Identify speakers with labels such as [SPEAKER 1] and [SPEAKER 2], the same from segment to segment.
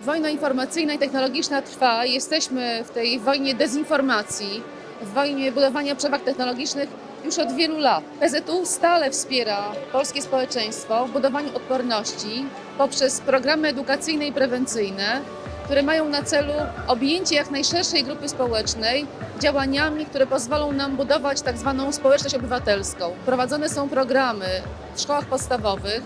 [SPEAKER 1] wojna informacyjna i technologiczna trwa. Jesteśmy w tej wojnie dezinformacji, w wojnie budowania przewag technologicznych już od wielu lat. PZU stale wspiera polskie społeczeństwo w budowaniu odporności poprzez programy edukacyjne i prewencyjne, które mają na celu objęcie jak najszerszej grupy społecznej działaniami, które pozwolą nam budować tak zwaną społeczność obywatelską. Prowadzone są programy w szkołach podstawowych,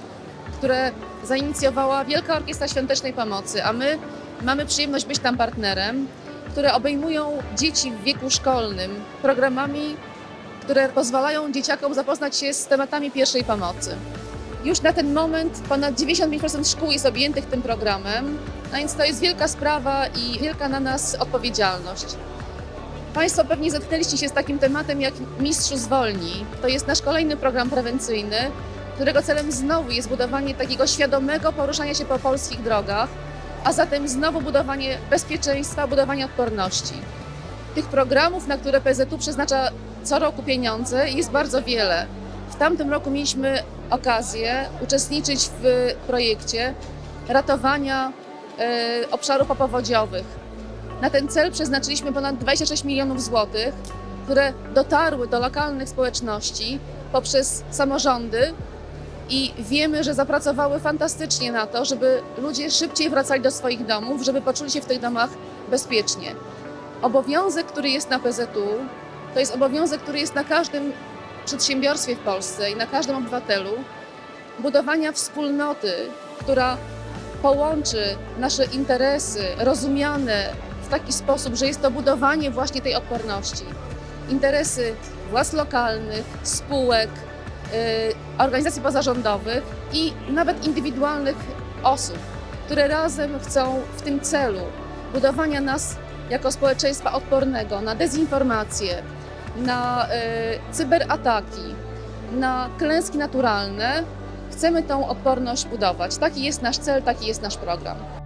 [SPEAKER 1] które zainicjowała Wielka Orkiestra Świątecznej Pomocy, a my mamy przyjemność być tam partnerem, które obejmują dzieci w wieku szkolnym programami, które pozwalają dzieciakom zapoznać się z tematami pierwszej pomocy. Już na ten moment ponad 95% szkół jest objętych tym programem, a więc to jest wielka sprawa i wielka na nas odpowiedzialność. Państwo pewnie zetknęliście się z takim tematem jak Mistrzu Zwolni. To jest nasz kolejny program prewencyjny, którego celem znowu jest budowanie takiego świadomego poruszania się po polskich drogach, a zatem znowu budowanie bezpieczeństwa, budowanie odporności. Tych programów, na które PZU przeznacza co roku pieniądze, jest bardzo wiele. W tamtym roku mieliśmy okazję uczestniczyć w projekcie ratowania e, obszarów popowodziowych. Na ten cel przeznaczyliśmy ponad 26 milionów złotych, które dotarły do lokalnych społeczności poprzez samorządy i wiemy, że zapracowały fantastycznie na to, żeby ludzie szybciej wracali do swoich domów, żeby poczuli się w tych domach bezpiecznie. Obowiązek, który jest na PZU, to jest obowiązek, który jest na każdym przedsiębiorstwie w Polsce i na każdym obywatelu budowania wspólnoty, która połączy nasze interesy rozumiane w taki sposób, że jest to budowanie właśnie tej odporności. Interesy władz lokalnych, spółek, organizacji pozarządowych i nawet indywidualnych osób, które razem chcą w tym celu budowania nas jako społeczeństwa odpornego na dezinformację, na y, cyberataki, na klęski naturalne, chcemy tą odporność budować. Taki jest nasz cel, taki jest nasz program.